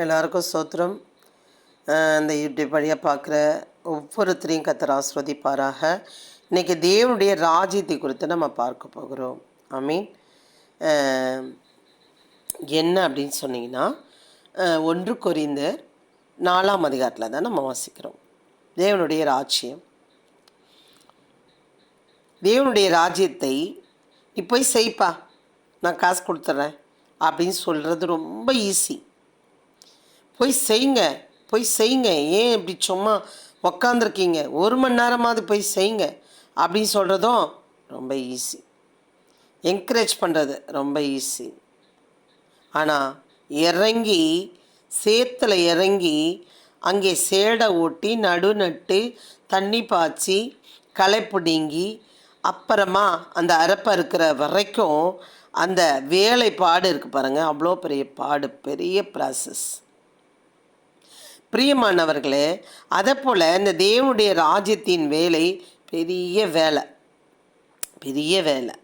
எல்லாருக்கும் சோத்திரம். இந்த யூடியூப் வழியாக பார்க்குற ஒவ்வொருத்தரையும் கத்தர் ஆஸ்வதிப்பாராக. இன்றைக்கி தேவனுடைய ராஜ்யத்தை குறித்து நம்ம பார்க்க போகிறோம். ஐ மீன் என்ன அப்படின்னு சொன்னீங்கன்னா ஒன்று குறைந்த நாலாம் அதிகாரத்தில் தான் நம்ம வாசிக்கிறோம். தேவனுடைய ராஜ்யம். தேவனுடைய ராஜ்யத்தை இப்போ செய்ப்பா. நான் காசு கொடுத்துட்றேன் அப்படின்னு சொல்கிறது ரொம்ப ஈஸி போய் செய்யுங்க போய் செய்யுங்க ஏன் இப்படி சும்மா உக்காந்துருக்கீங்க? ஒரு மணி நேரமாவது போய் செய்யுங்க அப்படின்னு சொல்கிறதும் ரொம்ப ஈஸி என்கரேஜ் பண்ணுறது ரொம்ப ஈஸி ஆனால் இறங்கி சேத்தில் இறங்கி அங்கே சேடை ஓட்டி நடு நட்டு தண்ணி பாய்ச்சி களை பிடுங்கி அப்புறமா அந்த அரப்பை இருக்கிற வரைக்கும் அந்த வேலைப்பாடு இருக்குது பாருங்கள் அவ்வளோ பெரிய பாடு பெரிய ப்ராசஸ் பிரியமானவர்களே அதை போல் இந்த தேவனுடைய ராஜ்யத்தின் வேலை பெரிய வேலை பெரிய வேலை.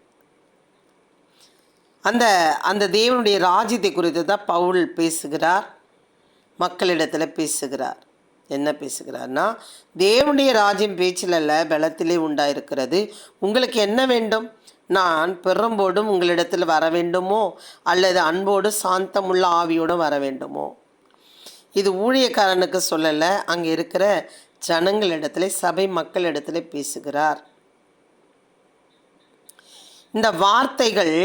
அந்த அந்த தேவனுடைய ராஜ்யத்தை குறித்து தான் பவுல் பேசுகிறார் மக்களிடத்தில் பேசுகிறார். என்ன பேசுகிறார்னா தேவனுடைய ராஜ்யம் பேச்சில் அல்ல பலத்திலே உண்டாயிருக்கிறது. உங்களுக்கு என்ன வேண்டும்? நான் பெரும்போடும் உங்களிடத்தில் வர வேண்டுமோ? அல்லது அன்போடு சாந்தமுள்ள ஆவியோடும் வர வேண்டுமோ? இது ஊழியக்காரனுக்கு சொல்லலை. அங்கே இருக்கிற ஜனங்களிடத்துல சபை மக்களிடத்துல பேசுகிறார். இந்த வார்த்தைகள்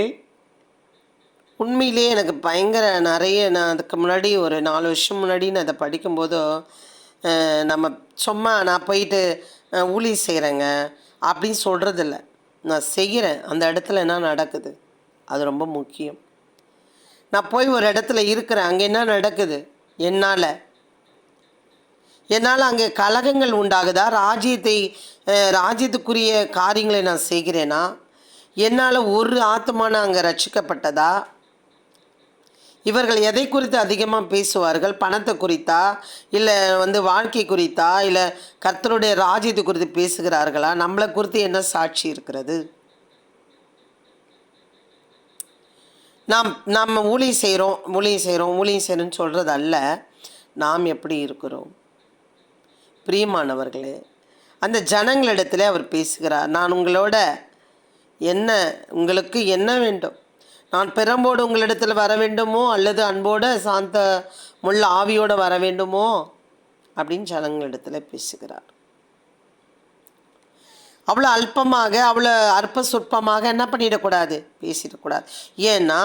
உண்மையிலே எனக்கு பயங்கர நிறைய நான் அதுக்கு முன்னாடி ஒரு நாலு வருஷம் முன்னாடி நான் அதை படிக்கும்போது நம்ம சும்மா நான் போயிட்டு ஊழி செய்கிறேங்க அப்படின்னு சொல்கிறதில்ல நான் செய்கிறேன். அந்த இடத்துல என்ன நடக்குது? அது ரொம்ப முக்கியம். நான் போய் ஒரு இடத்துல இருக்கிறேன். அங்கே என்ன நடக்குது? என்னால்? என்னால் அங்கே கலகங்கள் உண்டாகுதா? ராஜ்யத்தை ராஜ்யத்துக்குரிய காரியங்களை நான் செய்கிறேனா? என்னால் ஒரு ஆத்மான அங்கே ரட்சிக்கப்பட்டதா? இவர்கள் எதை குறித்து அதிகமாக பேசுவார்கள்? பணத்தை குறித்தா? இல்லை வந்து வாழ்க்கை குறித்தா? இல்லை கர்த்தருடைய ராஜ்யத்தை குறித்து பேசுகிறார்களா? நம்மளை குறித்து என்ன சாட்சி இருக்கிறது? நாம் நம்ம ஊழி செய்கிறோம் ஊழியம் செய்கிறோம் ஊழியம் செய்கிறோன்னு சொல்கிறது அல்ல நாம் எப்படி இருக்கிறோம்? பிரியமானவர்களே அந்த ஜனங்களிடத்தில் அவர் பேசுகிறார். நான் உங்களோட என்ன உங்களுக்கு என்ன வேண்டும்? நான் பெரம்போடு உங்களிடத்தில் வர வேண்டுமோ அல்லது அன்போட சாந்த முள்ள ஆவியோடு வர வேண்டுமோ? அப்படின்னு ஜனங்களிடத்தில் பேசுகிறார். அவ்வளோ அல்பமாக அவ்வளோ அற்ப சொற்பமாக என்ன பண்ணிடக்கூடாது? பேசிடக்கூடாது. ஏன்னா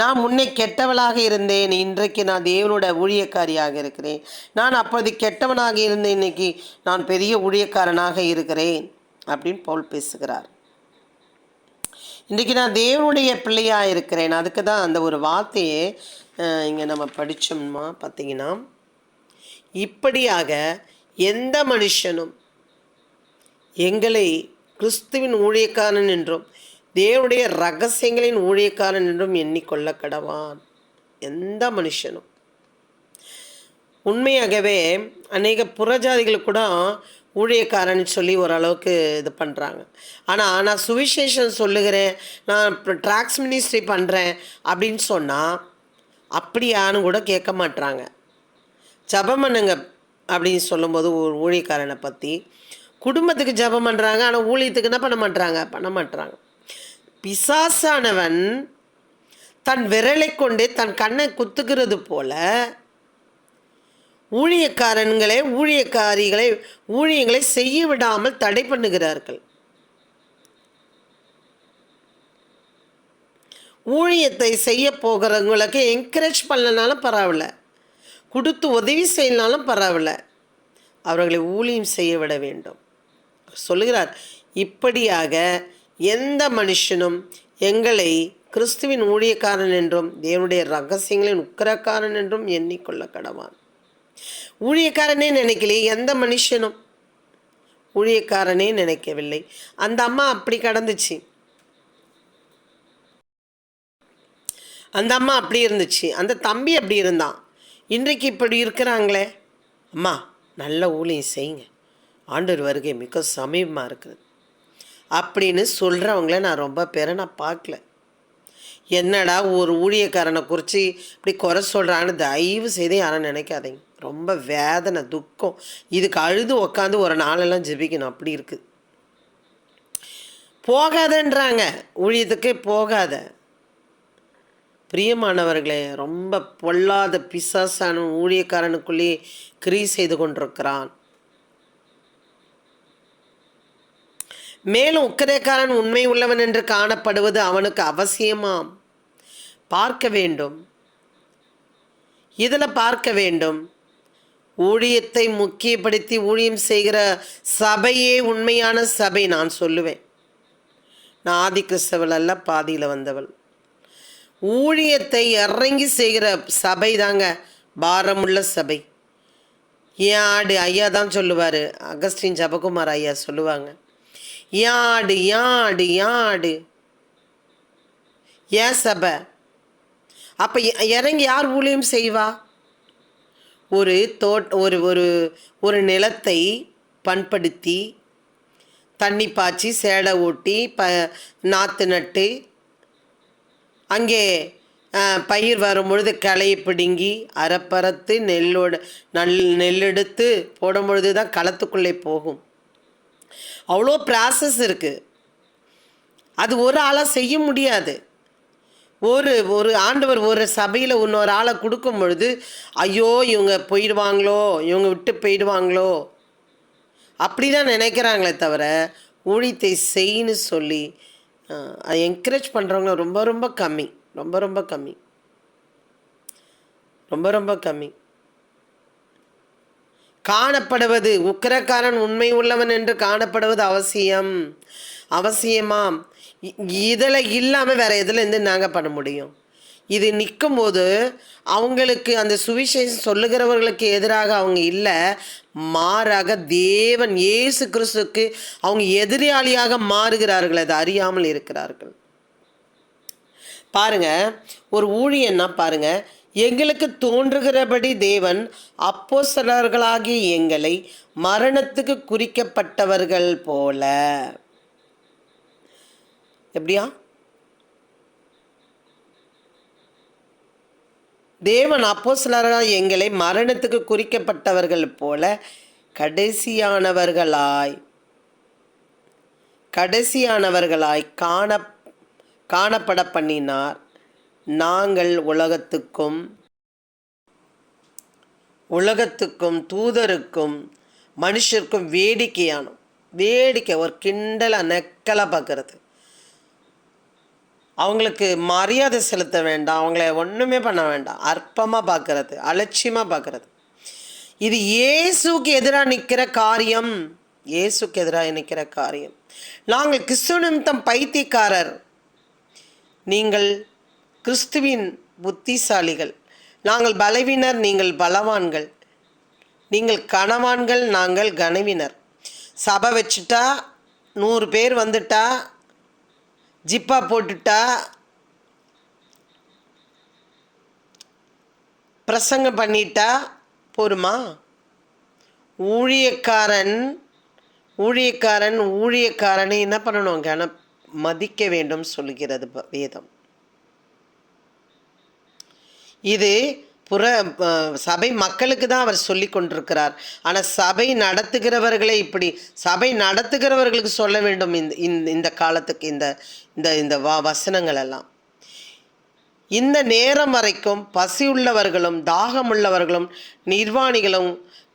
நான் முன்னே கெட்டவளாக இருந்தேன். இன்றைக்கு நான் தேவனோட ஊழியக்காரியாக இருக்கிறேன். நான் அப்போது கெட்டவனாக இருந்தேன் இன்னைக்கு நான் பெரிய ஊழியக்காரனாக இருக்கிறேன். அப்படின்னு பவுல் பேசுகிறார். இன்றைக்கி நான் தேவனுடைய பிள்ளையாக இருக்கிறேன். அதுக்கு தான் அந்த ஒரு வார்த்தையை இங்கே நம்ம படித்தோம்னா பார்த்தீங்கன்னா இப்படியாக எந்த மனுஷனும் எங்களை கிறிஸ்துவின் ஊழியக்காரன் என்றும் தேவனுடைய ரகசியங்களின் ஊழியக்காரன் என்றும் எண்ணிக்கொள்ள கடவான் எந்த மனுஷனும். உண்மையாகவே அநேக புறஜாதிகள் கூட ஊழியக்காரன் சொல்லி ஓரளவுக்கு இது பண்ணுறாங்க ஆனால் நான் சுவிசேஷம் சொல்லுகிறேன் நான் ட்ராக்ஸ் மினிஸ்ட்ரி பண்ணுறேன் அப்படின்னு சொன்னால் அப்படியான்னு கூட கேட்க மாட்றாங்க. ஜபம் பண்ணுங்க அப்படின்னு சொல்லும்போது ஒரு ஊழியக்காரனை பற்றி குடும்பத்துக்கு ஜபம் பண்ணுறாங்க ஆனால் ஊழியத்துக்கு என்ன பண்ண மாட்றாங்க? பண்ண மாட்றாங்க. பிசாசானவன் தன் விரலை கொண்டே தன் கண்ணை குத்துக்கிறது போல ஊழியக்காரன்களை ஊழியக்காரிகளை ஊழியங்களை செய்ய விடாமல் தடை பண்ணுகிறார்கள். ஊழியத்தை செய்ய போகிறவங்களுக்கு என்கரேஜ் பண்ணனாலும் பரவாயில்ல. கொடுத்து உதவி செய்யலனாலும் பரவாயில்ல. அவர்களை ஊழியம் செய்ய விட வேண்டும். சொல்லுகிறார். இப்படியாக எந்த மனுஷனும் எங்களை கிறிஸ்துவின் ஊழியக்காரன் என்றும் தேவனுடைய ரகசியங்களின் உக்கரக்காரன் என்றும் எண்ணிக்கொள்ள கடவான். ஊழியக்காரனே நினைக்கலையே எந்த மனுஷனும் ஊழியக்காரனே நினைக்கவில்லை. அந்த அம்மா அப்படி கடந்துச்சு. அந்த அம்மா அப்படி இருந்துச்சு. அந்த தம்பி அப்படி இருந்தான். இன்றைக்கு இப்படி இருக்கிறாங்களே. அம்மா நல்ல ஊழியம் செய்யுங்க. ஆண்டவர் வருகை மிக சமீபமாக இருக்குது. அப்படின்னு சொல்கிறவங்கள நான் ரொம்ப பேரை நான் பார்க்கல. என்னடா ஒரு ஊழியக்காரனை குறித்து இப்படி குறை சொல்கிறான்னு தயவு செய்து யாரும் நினைக்காதீங்க. ரொம்ப வேதனை துக்கம். இதுக்கு அழுது உக்காந்து ஒரு நாளெல்லாம் ஜெபிக்கணும். அப்படி இருக்குது போகாதன்றாங்க. ஊழியத்துக்கே போகாத. பிரியமானவர்களே ரொம்ப பொல்லாத பிசாசான ஊழியக்காரனுக்குள்ளேயே கிரி செய்து கொண்டிருக்கிறான். மேலும் உக்கரைக்காரன் உண்மை உள்ளவன் என்று காணப்படுவது அவனுக்கு அவசியமாம். பார்க்க வேண்டும். இதில் பார்க்க வேண்டும். ஊழியத்தை முக்கியப்படுத்தி ஊழியம் செய்கிற சபையே உண்மையான சபை நான் சொல்லுவேன். நான் ஆதி கிறிஸ்தவள் அல்ல பாதியில் வந்தவள். ஊழியத்தை இறங்கி செய்கிற சபை தாங்க பாரமுள்ள சபை. ஏன் ஆடு ஐயா தான் சொல்லுவார். அகஸ்டின் ஜபகுமார் ஐயா சொல்லுவாங்க. யாடு யாடு யாடு. ஏன் சபை. அப்போ இறங்கி யார் ஊழியம் செய்வா? ஒரு தோட் ஒரு ஒரு ஒரு நிலத்தை பண்படுத்தி தண்ணி பாய்ச்சி சேடை ஓட்டி ப நாற்று நட்டு அங்கே பயிர் வரும்பொழுது களையை பிடுங்கி அறப்பறத்து நெல்லோட நல் நெல்லெடுத்து போடும் பொழுது தான் களத்துக்குள்ளே போகும். அவ்வளோ ப்ராசஸ் இருக்குது அது ஒரு ஆளாக செய்ய முடியாது. ஒரு ஒரு ஆண்டவர் ஒரு சபையில் இன்னொரு ஆளை கொடுக்கும் பொழுது ஐயோ இவங்க போயிடுவாங்களோ இவங்க விட்டு போயிடுவாங்களோ? அப்படி தான் நினைக்கிறாங்களே தவிர ஊழியத்தை செய்ன்னு சொல்லி அதை என்கரேஜ் பண்ணுறவங்க ரொம்ப ரொம்ப கம்மி. ரொம்ப ரொம்ப கம்மி. ரொம்ப ரொம்ப கம்மி. காணப்படுவது. உக்கிரக்காரன் உண்மை உள்ளவன் என்று காணப்படுவது அவசியம். அவசியமாம். இதில் இல்லாமல் வேறு எதுல இருந்து நாங்கள் பண்ண முடியும்? இது நிற்கும் போது அவங்களுக்கு அந்த சுவிசேஷம் சொல்லுகிறவர்களுக்கு எதிராக அவங்க இல்லை. மாறாக தேவன் இயேசு கிறிஸ்துக்கு அவங்க எதிராளியாக மாறுகிறார்கள். அது அறியாமல் இருக்கிறார்கள். பாருங்க ஒரு ஊழியன்னா பாருங்க எங்களுக்கு தோன்றுகிறபடி தேவன் அப்போஸ்தலர்களாகிய எங்களை மரணத்துக்கு குறிக்கப்பட்டவர்கள் போல. எப்படியா? தேவன் அப்போஸ்தலராக எங்களை மரணத்துக்கு குறிக்கப்பட்டவர்கள் போல கடைசியானவர்களாய் கடைசியானவர்களாய் காண காணப்பட பண்ணினார் நாங்கள் உலகத்துக்கும் உலகத்துக்கும் தூதருக்கும் மனுஷருக்கும் வேடிக்கையானோம். வேடிக்கை ஒரு கிண்டலாக நெக்கலாக பார்க்குறது. அவங்களுக்கு மரியாதை செலுத்த வேண்டாம் அவங்கள ஒன்றுமே பண்ண வேண்டாம். அற்பமாக பார்க்கறது அலட்சியமாக பார்க்குறது. இது இயேசுக்கு எதிராக நிற்கிற காரியம் இயேசுக்கு எதிராக நிற்கிற காரியம். நாங்கள் கிறிஸ்துவ நிமித்தம் பைத்தியக்காரர். நீங்கள் கிறிஸ்துவின் புத்திசாலிகள். நாங்கள் பலவீனர் நீங்கள் பலவான்கள். நீங்கள் கனவான்கள் நாங்கள் கனவினர். சபை வச்சுட்டா நூறு பேர் வந்துட்டா ஜிப்பா போட்டுட்டா பிரசங்கம் பண்ணிட்டா போருமா? ஊழியக்காரன் ஊழியக்காரன் ஊழியக்காரனை என்ன பண்ணணும்? கன மதிக்க வேண்டும் சொல்கிறது வேதம். இது புற சபை மக்களுக்கு தான் அவர் சொல்லி கொண்டிருக்கிறார். ஆனால் சபை நடத்துகிறவர்களே இப்படி சபை நடத்துகிறவர்களுக்கு சொல்ல வேண்டும் இந்த இந்த இந்த காலத்துக்கு இந்த இந்த இந்த வா வசனங்கள் எல்லாம். இந்த நேரம் வரைக்கும் பசியுள்ளவர்களும் தாகமுள்ளவர்களும் நிர்வாணிகளும்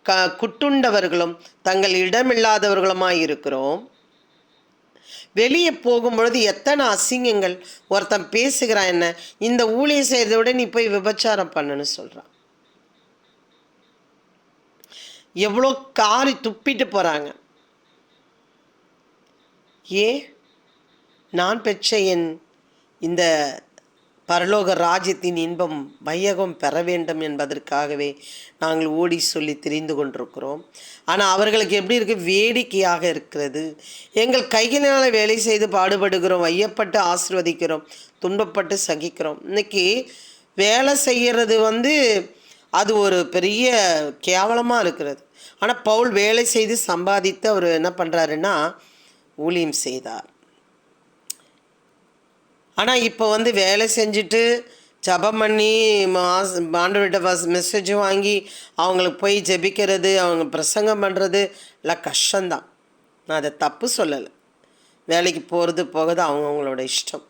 க குட்டுண்டவர்களும் தங்கள் இடமில்லாதவர்களுமாய் இருக்கிறோம். வெளியே போகும்பொழுது எத்தனை அசிங்கங்கள் ஒருத்தன் பேசுகிறான் என்ன? இந்த ஊழியம் செய்கிறத விட நீ போய் விபச்சாரம் பண்ணுன்னு சொல்கிறான் எவ்வளோ காரி துப்பிட்டு போகிறாங்க ஏன்? நான் பெற்ற என் இந்த பரலோக ராஜ்யத்தின் இன்பம் வையகம் பெற வேண்டும் என்பதற்காகவே நாங்கள் ஓடி சொல்லி தெரிந்து கொண்டிருக்கிறோம். ஆனால் அவர்களுக்கு எப்படி இருக்குது வேடிக்கையாக இருக்கிறது. எங்கள் கைகளினால் வேலை செய்து பாடுபடுகிறோம் வையப்பட்டு ஆசிர்வதிக்கிறோம் துன்பப்பட்டு சகிக்கிறோம். இன்னைக்கு வேலை செய்கிறது வந்து அது ஒரு பெரிய கேவலமாக இருக்கிறது. ஆனால் பவுல் வேலை செய்து சம்பாதித்து அவர் என்ன பண்ணுறாருன்னா ஊழியம் செய்தார். ஆனால் இப்போ வந்து வேலை செஞ்சுட்டு ஜபம் பண்ணி மாஸ் ஆண்டவர்கிட்ட பஸ் மெசேஜ் வாங்கி அவங்களுக்கு போய் ஜெபிக்கிறது அவங்க பிரசங்கம் பண்ணுறது எல்லாம் கஷ்டந்தான் நான் அதை தப்பு சொல்லலை. வேலைக்கு போகிறது போகிறது அவங்கவுங்களோட இஷ்டம்.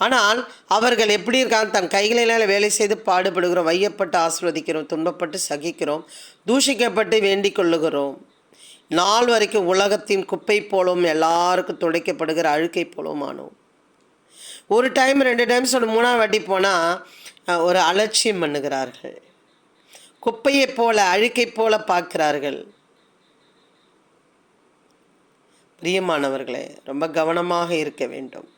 ஆனால் அவர்கள் எப்படி இருக்காங்க தன் கைகளினால் வேலை செய்து பாடுபடுகிறோம் வையப்பட்டு ஆசிர்வதிக்கிறோம் துன்பப்பட்டு சகிக்கிறோம் தூஷிக்கப்பட்டு வேண்டிக் கொள்ளுகிறோம். நாள் வரைக்கும் உலகத்தின் குப்பை போலவும் எல்லாருக்கும் துடைக்கப்படுகிற அழுக்கை போலவும் ஆனோம் ஒரு டைம் ரெண்டு டைம் சொல்லி மூணாவது வாட்டி போனால் ஒரு அலட்சியம் பண்ணுகிறார்கள். குப்பையைப் போல அழுக்கைப் போல பார்க்கிறார்கள். பிரியமானவர்களே ரொம்ப கவனமாக இருக்க வேண்டும்.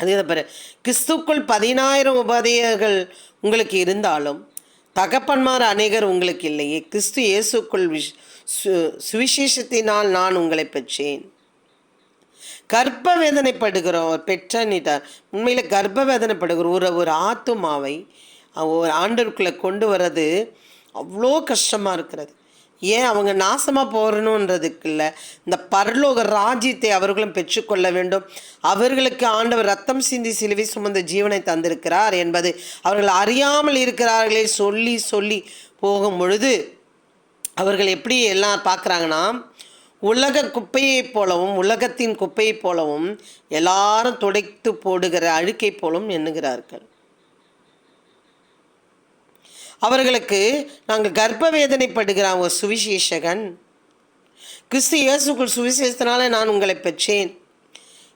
அதே பாரு கிறிஸ்துக்குள் பதினாயிரம் உபாதையர்கள் உங்களுக்கு இருந்தாலும் தகப்பன்மார் அநேகர் உங்களுக்கு இல்லையே. கிறிஸ்து இயேசுக்குள் விஷ் சு சுவிசேஷத்தினால் நான் உங்களை பெற்றேன். கர்ப்ப வேதனைப்படுகிறோம் ஒரு நீட்டார் உண்மையில் கர்ப்ப வேதனைப்படுகிறோம் ஒரு ஒரு ஆத்துமாவை ஒரு ஆண்டருக்குள்ளே கொண்டு வர்றது அவ்வளோ கஷ்டமாக இருக்கிறது. ஏன் அவங்க நாசமாக போகணுன்றதுக்கு இல்லை இந்த பரலோக ராஜ்யத்தை அவர்களும் பெற்றுக்கொள்ள வேண்டும். அவர்களுக்கு ஆண்டவர் ரத்தம் சிந்தி சிலுவை சுமந்த ஜீவனை தந்திருக்கிறார் என்பது அவர்கள் அறியாமல் இருக்கிறார்களே சொல்லி சொல்லி போகும் பொழுது அவர்கள் எப்படி எல்லாம் பார்க்குறாங்கன்னா உலக குப்பையைப் போலவும் உலகத்தின் குப்பையைப் போலவும் எல்லாரும் துடைத்து போடுகிற அழுக்கை போலவும் எண்ணுகிறார்கள். அவர்களுக்கு நாங்கள் கர்ப்ப வேதனைப்படுகிற அவங்க சுவிசேஷகன் கிறிஸ்து இயேசுக்குள் சுவிசேஷத்தினால நான் உங்களை பெற்றேன்.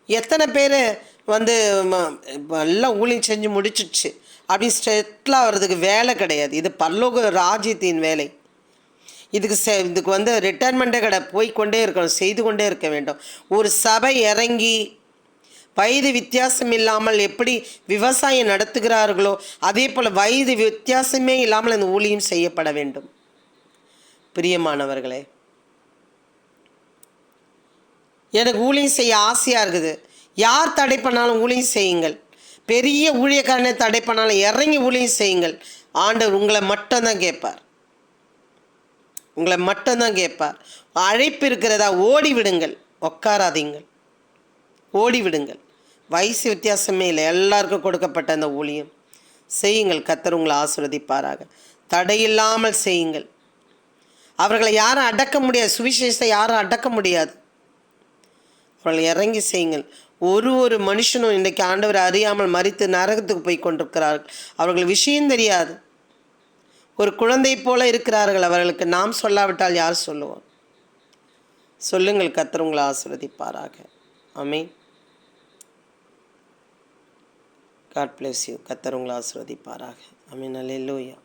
எத்தனை பேர் வந்து ம- எல்லாம் ஊழியம் செஞ்சு முடிச்சிடுச்சு அப்படி செட்டில் வர்றதுக்கு வேலை கிடையாது. இது பல்லோக ராஜ்யத்தின் வேலை. இதுக்கு செ இதுக்கு வந்து ரிட்டைர்மெண்ட்டே கடை போய்க்கொண்டே இருக்கணும் செய்து கொண்டே இருக்க வேண்டும். ஒரு சபை இறங்கி வயது வித்தியாசம் இல்லாமல் எப்படி விவசாயம் நடத்துகிறார்களோ அதே போல் வயது வித்தியாசமே இல்லாமல் அந்த ஊழியம் செய்யப்பட வேண்டும். பிரியமானவர்களே எனக்கு ஊழியம் செய்ய ஆசையாக இருக்குது. யார் தடை பண்ணாலும் ஊழியம் செய்யுங்கள். பெரிய ஊழியக்காரனை தடை பண்ணாலும் இறங்கி ஊழியம் செய்யுங்கள். ஆண்டவர் உங்களை மட்டும்தான் கேட்பார். உங்களை மட்டும்தான் கேட்பார் அழைப்பு இருக்கிறதா ஓடி விடுங்கள் உட்காராதீங்கள் ஓடி விடுங்கள் வயசு வித்தியாசமே இல்லை. எல்லாருக்கும் கொடுக்கப்பட்ட அந்த ஊழியம். செய்யுங்கள். கத்தர் உங்களை ஆசிர்வதிப்பாராக. தடையில்லாமல் செய்யுங்கள். அவர்களை யாரும் அடக்க முடியாது. சுவிசேஷத்தை யாரும் அடக்க முடியாது. அவர்களை இறங்கி செய்யுங்கள். ஒரு ஒரு மனுஷனும் இன்றைக்கு ஆண்டவர் அறியாமல் மறித்து நரகத்துக்கு போய் கொண்டிருக்கிறார்கள். அவர்கள் விஷயம் தெரியாது. ஒரு குழந்தை போல இருக்கிறார்கள் அவர்களுக்கு நாம் சொல்லாவிட்டால் யார் சொல்லுவோம்? சொல்லுங்கள் கத்தர் உங்களை ஆசிர்வதிப்பாராக. ஆமென். காட் பிளஸ் யூ கத்தர் உங்களை ஆசிர்வதிப்பாராக. ஆமீன். அல்லேலூயா